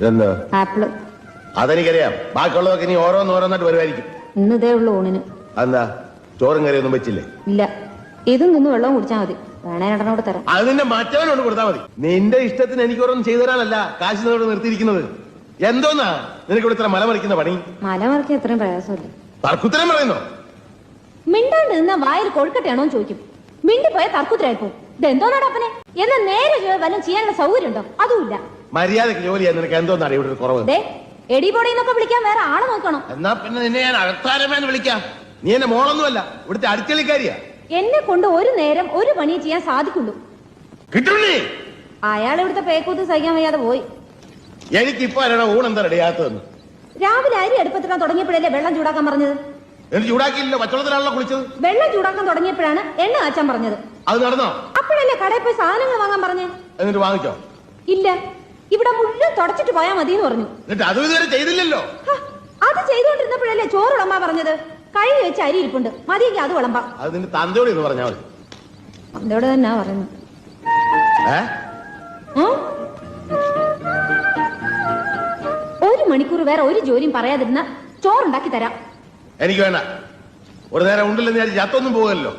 എന്താ? ആപ്പിൾ. അതെനിക്കറിയാം. ബാക്കിയുള്ളതൊക്കെ ഇനി ഓരോന്നോരോന്നായിട്ട് വരുമായിരിക്കും. ഇന്നതേ ഉള്ളു ഊണിന്. അതെന്താ? ചോറും കറിയൊന്നും വെച്ചില്ലേ? ഇല്ല. ഇതും നിന്ന് വെള്ളം കുടിച്ചാൽ മതി. വേണേ രണ്ടെണ്ണോട് തരാം. അത് നിന്റെ മറ്റവനോട് കൊടുത്താൽ മതി. നിന്റെ ഇഷ്ടത്തിന് എനിക്ക് ഓരോന്നും ചെയ്തു തരാനല്ല കാശ് നിന്നോട് നിർത്തിയിരിക്കുന്നത്. എന്തോന്നാ? നിനക്ക് ഇവിടെ ഇത്ര മലമറിക്കുന്ന പണി? മലമറിക്കാൻ എത്രയും പ്രയാസമില്ല. തർക്കുത്തരം പറയുന്നോ? മിണ്ടാണ്ട് നിന്ന വായിൽ കൊഴുക്കട്ടെയാണോ ചോദിക്കും. മിണ്ടി പോയ തർക്കുത്തരായിപ്പോ ഇത് എന്തോന്നാണ് അപ്പനെ? എന്നാ നേരെ വല്ലതും ചെയ്യാനുള്ള സൗകര്യം ഉണ്ടോ അതുമില്ല. മര്യാദയ്ക്ക് ജോലി ചെയ്യാൻ നിനക്ക് എന്തോന്നാണ് ഇവിടെ ഒരു കുറവ്? ദേ എടിപൊടി എന്നൊക്കെ വിളിക്കാൻ വേറെ ആൾ നോക്കണം. എന്നാ പിന്നെ നിന്നെ ഞാൻ അകത്താരമേന്ന് വിളിക്കാം. നീ എന്റെ മോളൊന്നുമല്ല ഇവിടുത്തെ അടുക്കളിക്കാരിയാ എന്നെ കൊണ്ട് ഒരു നേരം ഒരു പണി ചെയ്യാൻ സാധിക്കുള്ളൂ. കിട്ടുണ്ണി! അയാൾ ഇവിടുത്തെ പേക്കൂത്ത് സഹിക്കാൻ വയ്യാതെ പോയി. എനിക്കിപ്പോ ആരാണ് ഊണെന്താ റെഡിയാത്തതെന്ന് രാവിലെ അരി അടുപ്പത്തിടാൻ തുടങ്ങിയപ്പോഴല്ലേ വെള്ളം ചൂടാക്കാൻ പറഞ്ഞത്? എന്നിട്ട് ചൂടാക്കിയില്ല പച്ചവെള്ളത്തിലാണല്ലോ കുളിച്ചത്? വെള്ളം ചൂടാക്കാൻ തുടങ്ങിയപ്പോഴാണ് എണ്ണ കാച്ചാൻ പറഞ്ഞത്. അത് നടന്നോ? അപ്പോഴല്ലേ കടയിൽ പോയി സാധനങ്ങൾ വാങ്ങാൻ പറഞ്ഞേ? എന്നിട്ട് വാങ്ങിച്ചോ ഇല്ല. ഇവിടെ മുഴുവൻ തുടച്ചിട്ട് പോയാ മതി എന്ന് പറഞ്ഞു. എന്നിട്ട് അതും ഇതുവരെ ചെയ്തില്ലല്ലോ. ഹ, അത് ചെയ്തുകൊണ്ടിരുന്നപ്പോഴല്ലേ ചോറ് വിളമ്പാ പറഞ്ഞത്? കഴുകി വെച്ച് അരി ഇരിപ്പുണ്ട്. മതിയെങ്കിൽ അത് വിളമ്പാം. അത് നിന്റെ തന്തയോട് എന്ന് പറഞ്ഞാൽ മതി. അതോടെ തന്നെ പറയുന്നു ഏ? ഉം? ഒരു മണിക്കൂർ വേറെ ഒരു ജോലിയും പറയാതിരുന്ന ചോറുണ്ടാക്കി തരാം. എനിക്ക് വേണ്ട. ഒരു നേരം ഉണ്ടില്ലെന്ന് ഞാൻ ചത്തൊന്നും പോകല്ലോ.